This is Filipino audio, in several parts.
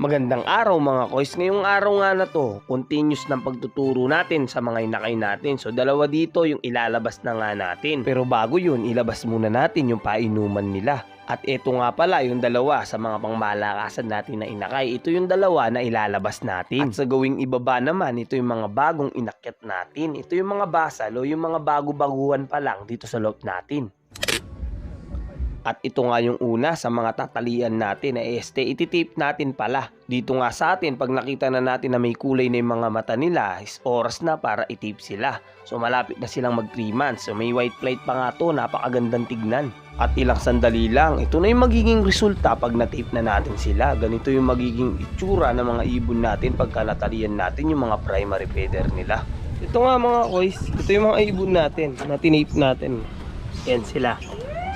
Magandang araw mga kois. Ngayong araw nga na to, continuous ng pagtuturo natin sa mga inakay natin. So dalawa dito yung ilalabas na nga natin. Pero bago yun, ilabas muna natin yung painuman nila. At ito nga pala yung dalawa sa mga pangmalakasan natin na inakay. Ito yung dalawa na ilalabas natin. At sa gawing ibaba naman, ito yung mga bagong inakyat natin. Ito yung mga basal o yung mga bago-baguhan pa lang dito sa loob natin. At ito nga yung una sa mga tatalian natin na este, ititape natin pala. Dito nga sa atin, pag nakita na natin na may kulay na yung mga mata nila, is oras na para itape sila. So malapit na silang mag 3 months. So may white plate pa nga to, napakagandang tignan. At ilang sandali lang, ito na yung magiging resulta pag na-tape na natin sila. Ganito yung magiging itsura ng mga ibon natin pagka natalian natin yung mga primary feather nila. Ito nga mga kois, ito yung mga ibon natin na tinape natin. Yan sila.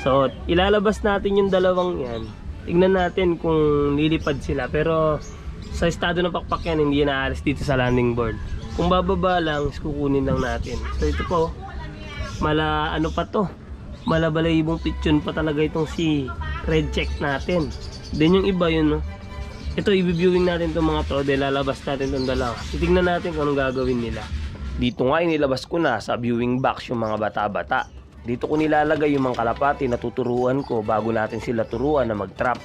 So, ilalabas natin yung dalawang yan. Tignan natin kung lilipad sila. Pero, sa estado ng pakpak yan, hindi yan naalis dito sa landing board. Kung bababa lang, kukunin lang natin. So, ito po, mala, ano pa to? Malabalayibong pityon pa talaga itong si red check natin. Then yung iba yun, no? Ito, i-viewing natin itong mga to. Then, lalabas natin itong dalawa. Titignan natin kung anong gagawin nila. Dito nga, inilabas ko na sa viewing box yung mga bata-bata. Dito ko nilalagay yung mga kalapati na tuturuan ko bago natin sila turuan na mag-trap.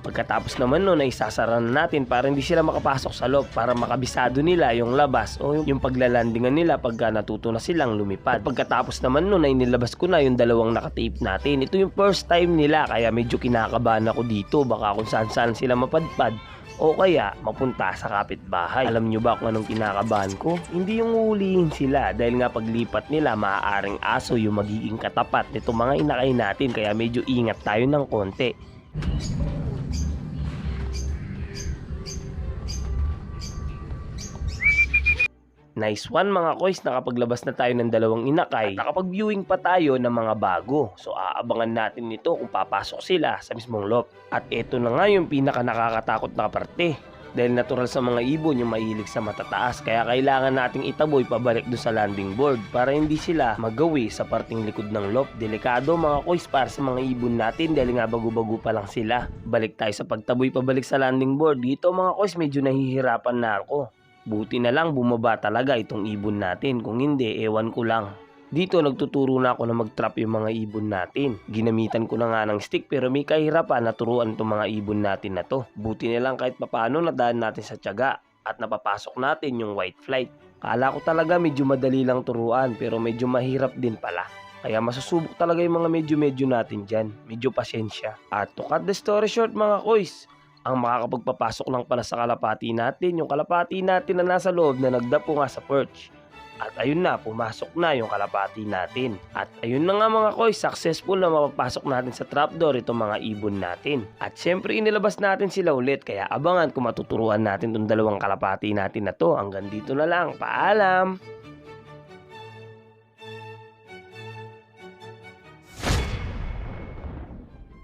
Pagkatapos naman nun ay isasara na natin para hindi sila makapasok sa loob para makabisado nila yung labas o yung paglalandingan nila pagka natuto na silang lumipad. Pagkatapos naman nun ay nilabas ko na yung dalawang nakatape natin. Ito yung first time nila kaya medyo kinakabahan ako dito baka kung saan saan sila mapadpad o kaya mapunta sa kapitbahay. Alam nyo ba kung anong kinakabahan ko? Hindi yung hulihin sila dahil nga paglipat nila maaaring aso yung magiging katapat nito mga inakay natin kaya medyo ingat tayo ng konti. Nice one mga kois, nakapaglabas na tayo ng dalawang inakay. Nakapag-viewing pa tayo ng mga bago. So aabangan natin nito kung papasok sila sa mismong loft. At ito na nga yung pinaka nakakatakot na parte. Dahil natural sa mga ibon yung mahilig sa matataas kaya kailangan nating itaboy pabalik doon sa landing board para hindi sila magawi sa parting likod ng loft. Delikado mga kois para sa mga ibon natin dahil nga bago-bago pa lang sila. Balik tayo sa pagtaboy pabalik sa landing board. Dito mga kois medyo nahihirapan na ako. Buti na lang bumaba talaga itong ibon natin. Kung hindi, ewan ko lang. Dito nagtuturo na ako na mag-trap yung mga ibon natin. Ginamitan ko na nga ng stick pero may kahirapan na turuan itong mga ibon natin na to. Buti na lang kahit papano nadaan natin sa tiyaga at napapasok natin yung white flight. Kala ko talaga medyo madali lang turuan pero medyo mahirap din pala. Kaya masusubok talaga yung mga medyo-medyo natin dyan. Medyo pasensya. At to cut the story short mga kois, ang makakapagpapasok lang pala sa kalapati natin, yung kalapati natin na nasa loob na nagdapo nga sa perch. At ayun na, pumasok na yung kalapati natin. At ayun na nga mga koy, successful na mapapasok natin sa trapdoor itong mga ibon natin. At syempre inilabas natin sila ulit, kaya abangan kung matuturuan natin itong dalawang kalapati natin na to. Hanggang dito na lang, paalam!